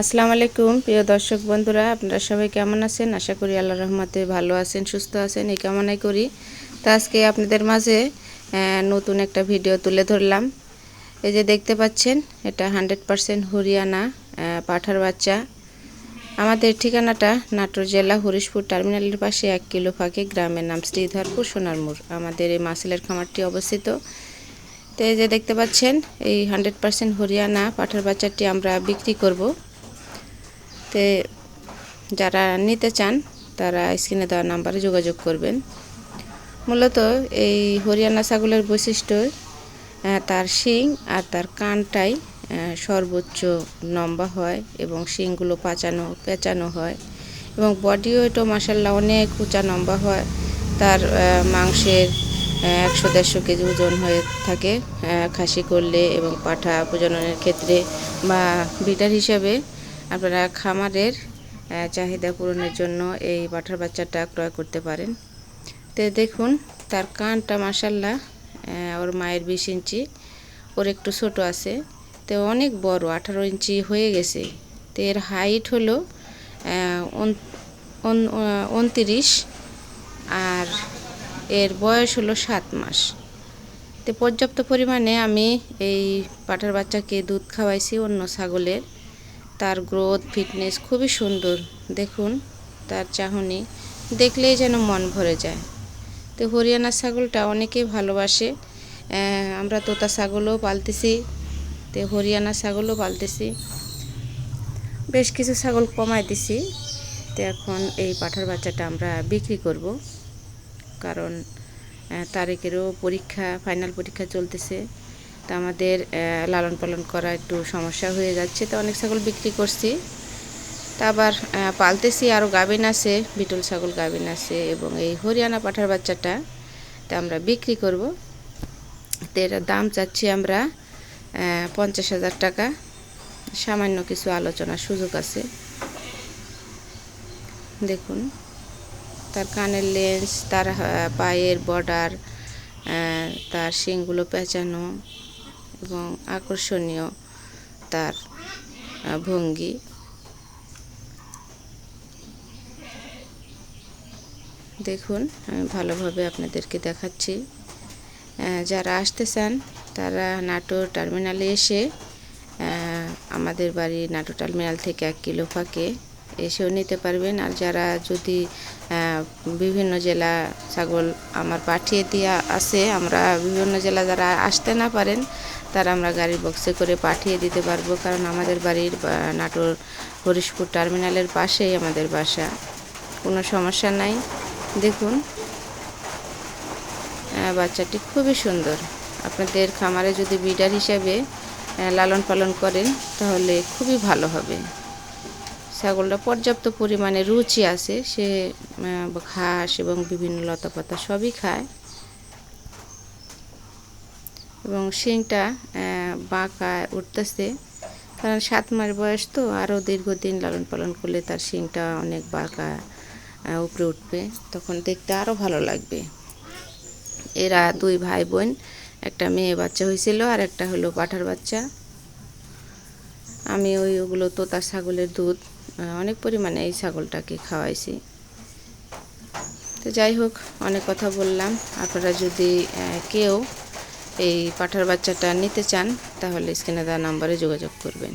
আসসালামু আলাইকুম, প্রিয় দর্শক বন্ধুরা, আপনারা সবাই কেমন আছেন? আশা করি আল্লাহ রহমতে ভালো আছেন, সুস্থ আছেন, এই কামনাই করি। তো আজকে আপনাদের মাঝে নতুন একটা ভিডিও তুলে ধরলাম। এই যে দেখতে পাচ্ছেন, এটা হান্ড্রেড পারসেন্ট হরিয়ানা পাঠার বাচ্চা। আমাদের ঠিকানাটা নাটোর জেলা হরিশপুর টার্মিনালের পাশে, এক কিলো ফাঁকে গ্রামের নাম শ্রীধরপুর, সোনারমুর। আমাদের এই মাসেলের খামারটি অবস্থিত। তো এই যে দেখতে পাচ্ছেন, এই হান্ড্রেড পারসেন্ট হরিয়ানা পাঠার বাচ্চাটি আমরা বিক্রি করব। তে যারা নিতে চান, তারা স্ক্রিনে দেওয়া নাম্বারে যোগাযোগ করবেন। মূলত এই হরিয়ানা ছাগলের বৈশিষ্ট্য তার শিং আর তার কানটাই সর্বোচ্চ লম্বা হয় এবং শিংগুলো পাচানো, পেঁচানো হয় এবং বডি ওয়েটও মাসাল্লাহ অনেক উঁচা লম্বা হয়। তার মাংসের একশো দেড়শো কেজি ওজন হয়ে থাকে খাসি করলে এবং পাঠা প্রজননের ক্ষেত্রে বা বিটার হিসাবে আপনারা খামারের চাহিদা পূরণের জন্য এই পাঠার বাচ্চাটা ক্রয় করতে পারেন। তো দেখুন, তার কানটা মাসাল্লাহ ওর মায়ের বিশ ইঞ্চি, ওর একটু ছোট আছে। তো অনেক বড়, আঠারো ইঞ্চি হয়ে গেছে। তো এর হাইট হলো উনতিরিশ আর এর বয়স হলো সাত মাস। তো পর্যাপ্ত পরিমাণে আমি এই পাঠার বাচ্চাকে দুধ খাওয়াইছি অন্য ছাগলের। তার গ্রোথ ফিটনেস খুবই সুন্দর। দেখুন তার চাহনি দেখলেই যেন মন ভরে যায়। তো হরিয়ানা ছাগলটা অনেকেই ভালোবাসে। আমরা তোতা ছাগলও পালতেছি তো হরিয়ানা ছাগলও পালতেছি। বেশ কিছু ছাগল কমায় দিছি। তো এখন এই পাঠার বাচ্চাটা আমরা বিক্রি করব। কারণ আহ, তারেকেরও পরীক্ষা ফাইনাল পরীক্ষা চলতেছে। আমাদের লালন পালন করা একটু সমস্যা হয়ে যাচ্ছে। তো অনেক ছাগল বিক্রি করছি। তা আবার পালতেছি আরও গাভিন আছে, বিটল ছাগল গাভিন আছে এবং এই হরিয়ানা পাঠার বাচ্চাটা, তা আমরা বিক্রি করব। তো এটার দাম চাচ্ছি আমরা পঞ্চাশ হাজার টাকা। সামান্য কিছু আলোচনার সুযোগ আছে। দেখুন, তার কানের লেন্স, তার পায়ের বর্ডার তার শিংগুলো পেঁচানো এবং আকর্ষণীয় তার ভঙ্গি। দেখুন, আমি ভালোভাবে আপনাদেরকে দেখাচ্ছি। যারা আসতে চান, তারা নাটোর টার্মিনালে এসে আমাদের বাড়ি নাটোর টার্মিনাল থেকে এক কিলো ফাঁকে এসেও নিতে পারবেন। আর যারা যদি বিভিন্ন জেলা ছাগল আমার পাঠিয়ে দেওয়া আছে, আমরা বিভিন্ন জেলা যারা আসতে না পারেন, তারা আমরা গাড়ি বক্সে করে পাঠিয়ে দিতে পারব। কারণ আমাদের বাড়ির নাটোর, হরিশপুর টার্মিনালের পাশেই আমাদের বাসা। কোনো সমস্যা নাই। দেখুন। বাচ্চাটি খুবই সুন্দর। আপনাদের খামারে যদি বিডার হিসাবে লালন পালন করেন, তাহলে খুবই ভালো হবে। ছাগলটা পর্যাপ্ত পরিমাণে রুচি আছে, সে ঘাস এবং বিভিন্ন লতাপাতা সবই খায়। এবং শিংটা বাঁকা উঠতেছে। কারণ সাত মাস বয়স তো, আরও দীর্ঘদিন লালন পালন করলে তার শিংটা অনেক বাঁকা উপরে উঠবে। তখন দেখতে আরও ভালো লাগবে। এরা দুই ভাই বোন একটা মেয়ে বাচ্চা হয়েছিল আর একটা হলো পাঠার বাচ্চা। আমি ওই ওগুলো, তোতা ছাগলের দুধ অনেক পরিমাণে এই ছাগলটাকে খাওয়াইছি। তো যাই হোক, অনেক কথা বললাম। আপনারা যদি কেউ এই পাঠার বাচ্চাটা নিতে চান, তাহলে স্ক্রিনে দেওয়া নাম্বারে যোগাযোগ করবেন।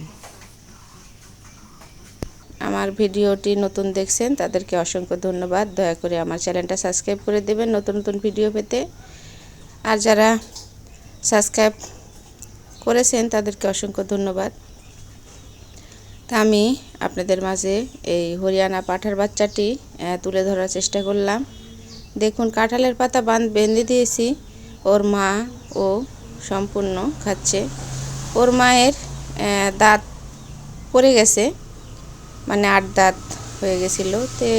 আমার ভিডিওটি নতুন দেখছেন, তাদেরকে অসংখ্য ধন্যবাদ। দয়া করে আমার চ্যানেলটা সাবস্ক্রাইব করে দেবেন নতুন নতুন ভিডিও পেতে। আর যারা সাবস্ক্রাইব করেছেন, তাদেরকে অসংখ্য ধন্যবাদ। তা আমি আপনাদের মাঝে এই হরিয়ানা পাঠার বাচ্চাটি তুলে ধরার চেষ্টা করলাম। দেখুন, কাঁঠালের পাতা বাঁধ বেঁধে দিয়েছি। ওর মা ও সম্পূর্ণ খাচ্ছে। ওর মায়ের দাঁত পড়ে গেছে মানে আট দাঁত হয়ে গেছিল। তে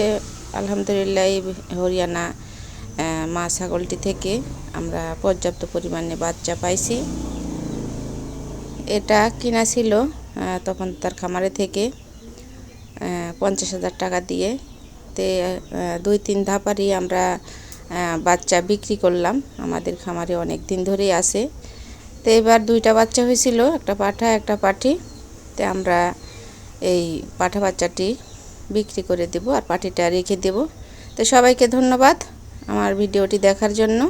আলহামদুলিল্লাহ এই হরিয়ানা মা ছাগলটি থেকে আমরা পর্যাপ্ত পরিমাণে বাচ্চা পাইছি। এটা কিনা ছিল তখন তার খামারে থেকে পঞ্চাশ হাজার টাকা দিয়ে তে দুই তিন ধাপারই আমরা বাচ্চা বিক্রি করলাম। আমাদের খামারে অনেক দিন ধরেই আছে। তো এবার দুইটা বাচ্চা হয়েছিল, একটা পাঠা, একটা পাঠি। তে আমরা এই পাঠা বাচ্চাটি বিক্রি করে দেব আর পাটিটা রেখে দেব। তো সবাইকে ধন্যবাদ আমার ভিডিওটি দেখার জন্য।